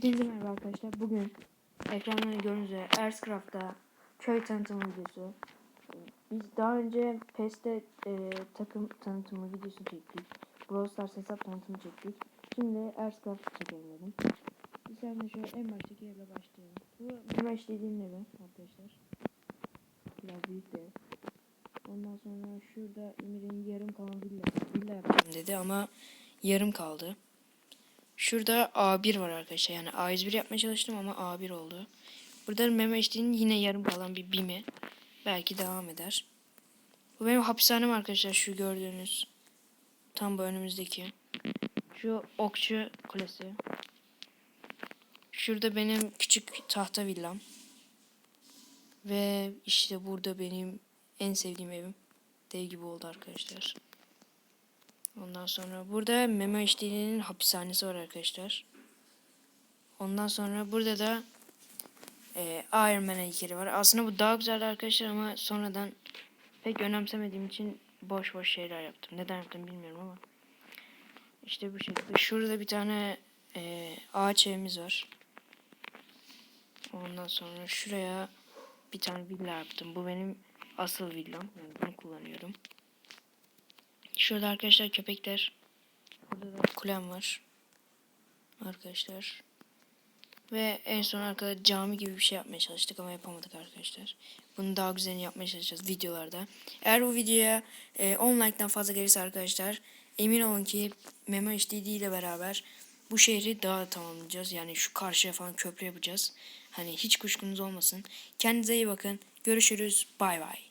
Hepinize merhaba arkadaşlar. Bugün ekranlarda gördüğünüz üzere Earthcraft'ta köy tanıtımı videosu. Biz daha önce PES'te e, takım tanıtımı videosu çektik. Brawl Stars hesap tanıtımı çektik. Şimdi Earthcraft çekelim dedim. Hemen şöyle en baştaki evle başlayalım. Bu Memeş dediğim evi arkadaşlar. Biraz büyük ev. Ondan sonra şurada Emir'in yarım kalan villa, villa yapacağım dedi ama yarım kaldı. Şurada A1 var arkadaşlar. Yani A101 yapmaya çalıştım ama A1 oldu. Burada meme içtiğinin yine yarım kalan bir bimi. Belki devam eder. Bu benim hapishanem arkadaşlar. Şu gördüğünüz. Tam bu önümüzdeki. Şu okçu kulesi. Şurada benim küçük tahta villam. Ve işte burada benim en sevdiğim evim. Dev gibi oldu arkadaşlar. Ondan sonra burada Memo İşçiliği'nin hapishanesi var arkadaşlar. Ondan sonra burada da e, Iron Man heykeli var. Aslında bu daha güzeldi arkadaşlar ama sonradan pek önemsemediğim için boş boş şeyler yaptım. Neden yaptım bilmiyorum ama. İşte bu şekilde. Şurada bir tane e, ağaç evimiz var. Ondan sonra şuraya bir tane villa yaptım. Bu benim asıl villam. Yani bunu kullanıyorum. Şurada arkadaşlar köpekler. Burada da kulem var. Arkadaşlar. Ve en son arkada cami gibi bir şey yapmaya çalıştık ama yapamadık arkadaşlar. Bunu daha güzelini yapmaya çalışacağız videolarda. Eğer bu videoya e, 10 like'dan fazla gelirse arkadaşlar emin olun ki Memo HDD ile beraber bu şehri daha da tamamlayacağız. Yani şu karşıya falan köprü yapacağız. Hani hiç kuşkunuz olmasın. Kendinize iyi bakın. Görüşürüz. Bay bay.